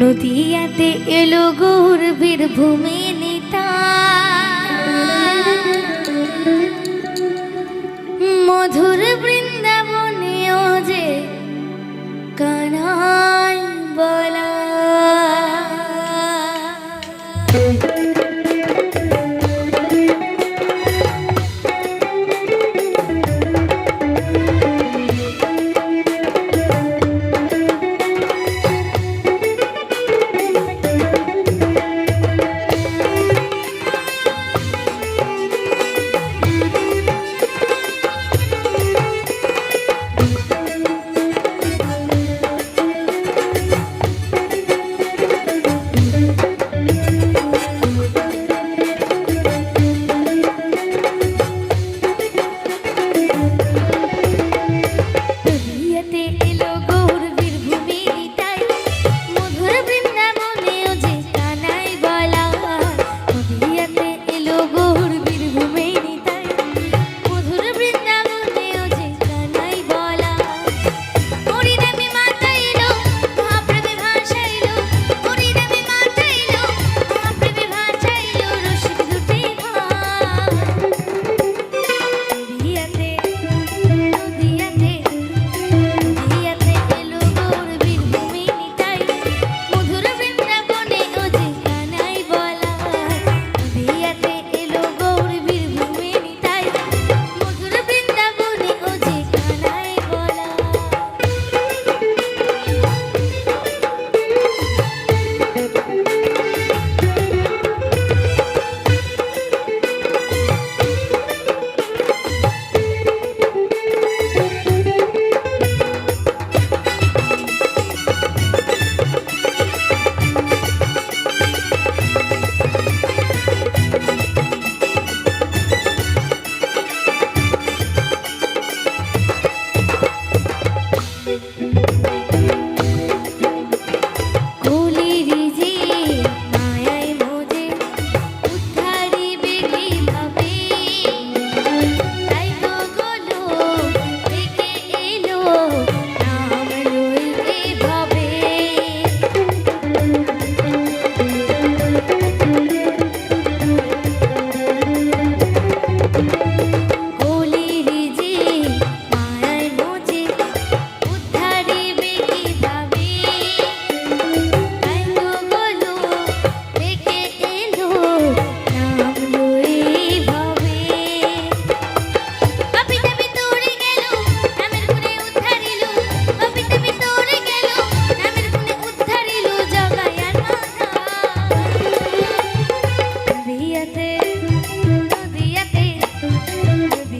নদিয়াতে এলো গৌর বীরভূমি নেতা। মধুর বৃন্দ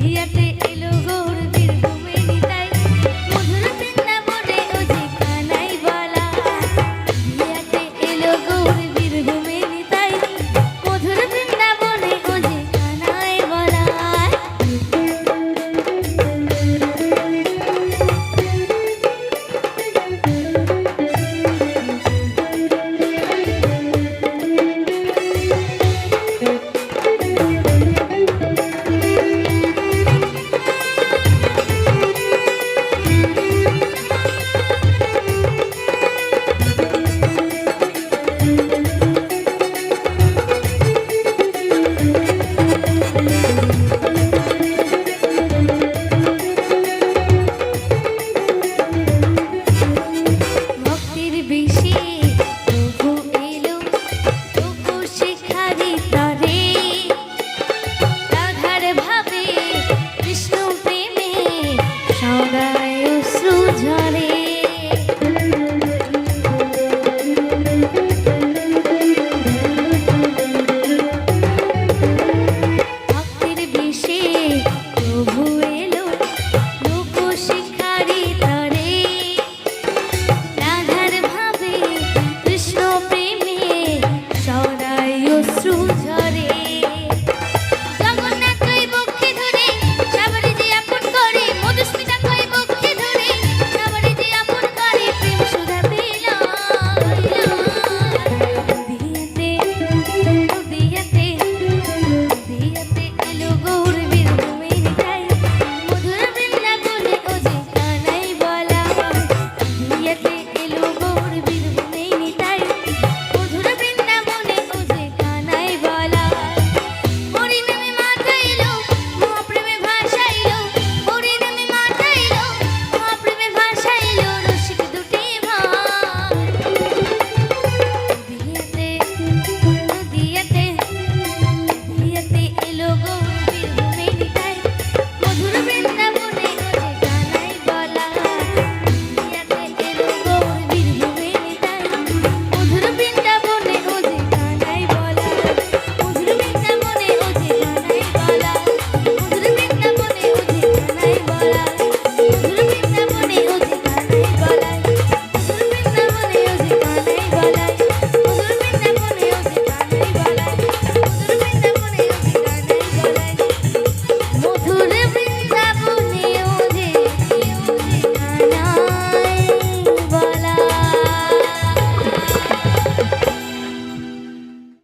धियते